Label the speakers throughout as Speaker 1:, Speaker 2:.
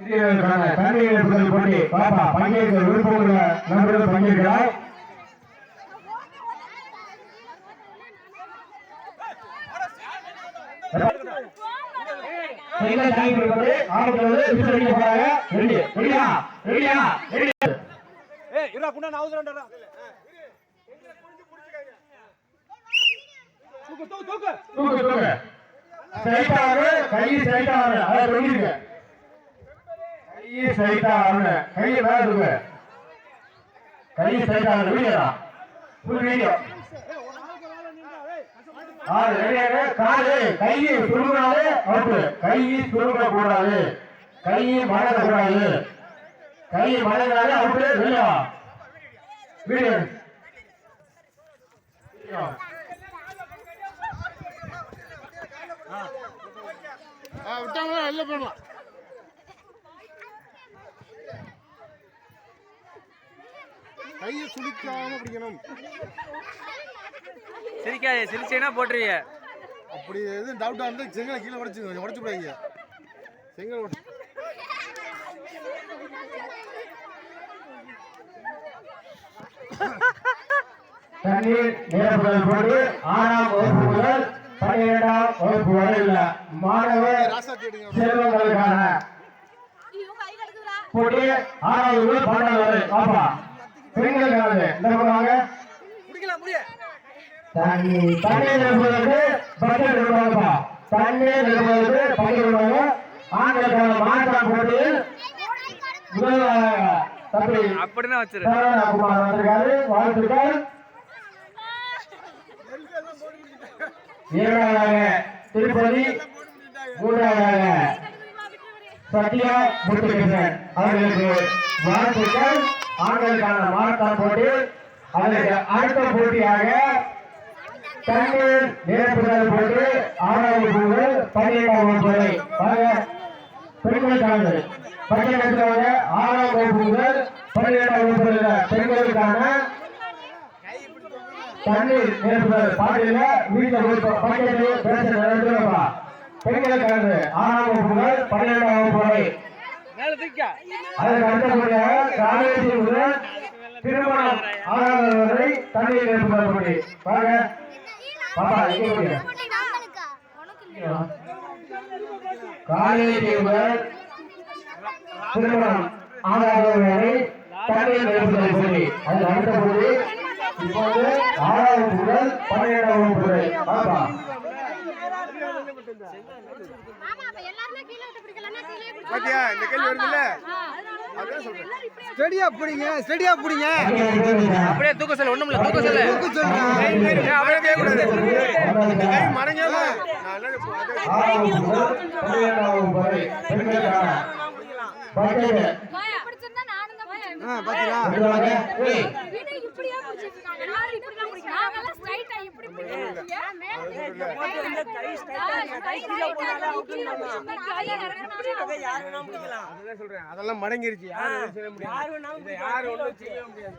Speaker 1: சிறியவர்களுக்கான கல்வி இழப்புகள் போட்டி பாப்பா பங்கேற்க விருப்பமுள்ள நண்பர்கள் பங்கேற்கிறார்.
Speaker 2: தூக்கு தூக்கு தூக்கு.
Speaker 1: தூக்கு தூக்கு. ஸ்ட்ரைட்டா வரு கை ஸ்ட்ரைட்டா வரு அதை சொல்லிருங்க கை ஸ்ட்ரைட்டா வரு கை மேல தூக்கு கை ஸ்ட்ரைட்டா வரு வீடியோடா ஃபுல் வீடியோ. ஆறு ரெடியாக காலு. கை சுருங்கினாலே அவுட்டு கை சுருங்க கூடாது கை மடங்க கூடாது கை மடங்கினாலே அவுட்டு வெளியா வீடியோ
Speaker 3: விட்டாங்களா? வெளில போடலாம். கையை சுளிக்காம பிடிக்கணும்.
Speaker 4: சிரிக்காதே சிரிச்சேன்னா போட்டுருவீங்க
Speaker 3: அப்படி எதுவும் டவுட்டா இருந்தா செங்கலை கீழே உடைச்சு உடைச்சு விடாதீங்க. செங்கல் உடைச்சு
Speaker 1: தண்ணீர் நிரப்புதல் போட்டு ஆறாம் வகுப்பு முதல் பன்னிரெண்டாம் வகுப்பு வரை உள்ள மாணவ
Speaker 3: ராசாத்தி எடுங்க
Speaker 1: செல்வங்களுக்கான போட்டி ஆறாவது முதல் பன்னெண்டாவது வரை. பாப்பா பெண்களுக்கானது இந்த பக்கம் வாங்க
Speaker 2: முடிக்கலாம் முடிய.
Speaker 1: தண்ணி தண்ணீர் நிரப்புவதற்கு பக்கெட் விடுவாங்கப்பா தண்ணீர் நிரப்புவதற்கு பக்கெட் விடுவாங்க. ஆண்களுக்கான மாற்றம் போட்டியில் முதலாக தம்பி
Speaker 4: அப்படிதான் வச்சிரு.
Speaker 1: சரவணகுமார் வந்திருக்காரு. வாழ்த்துக்கள். இரண்டாவதாக திருப்பதி மூன்றாவதாக சத்யா முத்துகிருஷ்ணன் அவர்களுக்கு வாழ்த்துக்கள். ஆண்களுக்கான மாரத்தான் போட்டி அதற்கு அடுத்த போட்டியாக தண்ணீர் நிரப்புதல் போட்டு ஆறாவது முதல் பன்னிரெண்டாம் வகுப்பு வரை. பெண்களுக்கானது. பச்சை ஆறாம் வகுப்பு முதல் பன்னிரெண்டாம் வகுப்பு வரை பெண்களுக்கான தண்ணீர் நிரப்புதல் பாட்டில வீட்டில் போய் பக்கெட்டு பேச நடத்துறப்பா பெண்களுக்கானது ஆறாம் வகுப்பு முதல் பன்னிரெண்டாம் வகுப்பு வரை. அதற்கு அடுத்தபடியாக காலேஜ் முதல் திருமணம் ஆறாவது வரை தண்ணீர் நிரப்புதல் போட்டி வாங்க பாப்பா முதல் திருமணம் ஆறாவது வரை தண்ணீர் நிரப்புதல் போட்டி அதில் அடுத்த போட்டி இப்போது ஆறாவது முதல் பன்னிரெண்டாம் வகுப்பு வரை பாப்பா
Speaker 3: பாத்தியா? இந்த கேள்வி வருதுல்ல? அதான் சொல்றேன்.
Speaker 2: ஸ்டெடியா புடிங்க ஸ்டெடியா புடிங்க.
Speaker 4: அப்படியே தூக்க சொல்லு ஒண்ணும் இல்ல தூக்க சொல்லு.
Speaker 3: ஏய், அப்படியே கேட்கக்கூடாது. இந்த கை நான் என்ன இப்போ அதே-
Speaker 1: ஆறாவது முதல் பன்னிரெண்டாம் வகுப்பு வரை பெண்களுக்கான பக்கெட்டு
Speaker 2: ஆ பாத்தீங்களா
Speaker 1: சொல்லுவாங்க ஏய்
Speaker 5: இப்படியா பிடிச்சிட்டு இருக்காங்க எல்லாரும் இப்படிதான் பிடிக்கிறாங்க நாங்கெல்லாம் ஸ்ட்ரைட்டா இப்படி பிடிக்கிறோம் ஏன் மேல
Speaker 3: அதான் சொல்றேன் அதெல்லாம் மடங்கிருச்சு. இதை யாரும் ஒண்ணும் செய்ய முடியாது.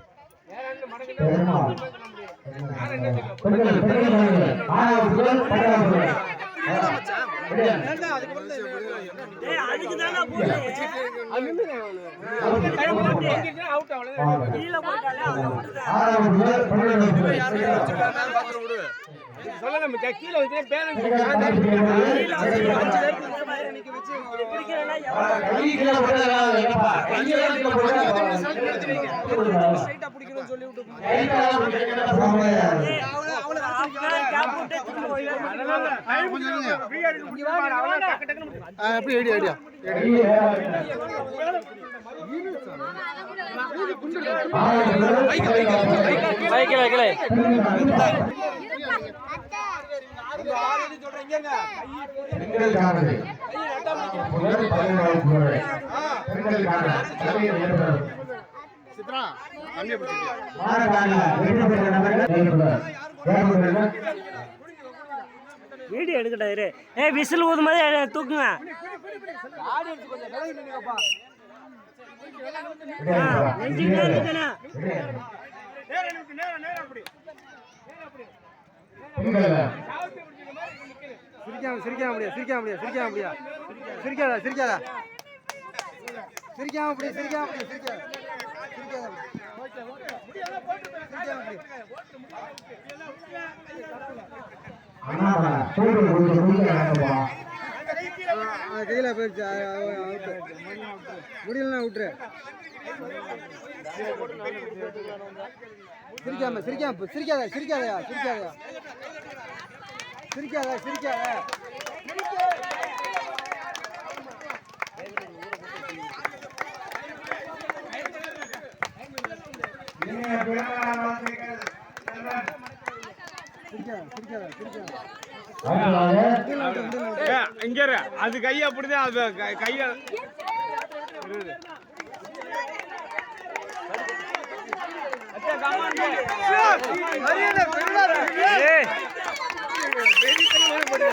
Speaker 3: மச்சான், கீழே
Speaker 1: கீழே போட்டதெல்லாம் இல்லப்பா. கையை கீழே போட்டா
Speaker 2: ஸ்ட்ரைட்டா பிடிக்கணும்னு சொல்லி விட்டு
Speaker 1: கைக்கால பிடிக்கிறத போக முடியாது.
Speaker 3: எப்படி ஐடியா ஐடியா
Speaker 1: கை வேற ஆறாவது நபர்கள்
Speaker 6: வீடியோ இரு. ஏ விசில் ஊதும் போது தூக்குங்க.
Speaker 2: விலகி சிரிக்காம சிரிக்காம முடியாது சிரிக்காம முடியாது சிரிக்காம முடியாது சிரிக்காத சிரிக்காத. சிரிக்காம முடியாது சிரிக்காம முடியாது சிரிக்காத. சிரிக்காத கையில போயிடுச்சு. முடியலன்னா விட்டுரு. சிரிக்காம சிரிக்காம சிரிக்காத சிரிக்காதயா சிரிக்காதயா. சிரிக்காத சிரிக்காத. சிரிக்காத சிரிக்காத சிரிக்காத
Speaker 1: அடுத்ததாக
Speaker 3: இங்க. அது கை அப்படிதான் அது கை- கைய
Speaker 4: ஏய்
Speaker 1: அண்ணாமலை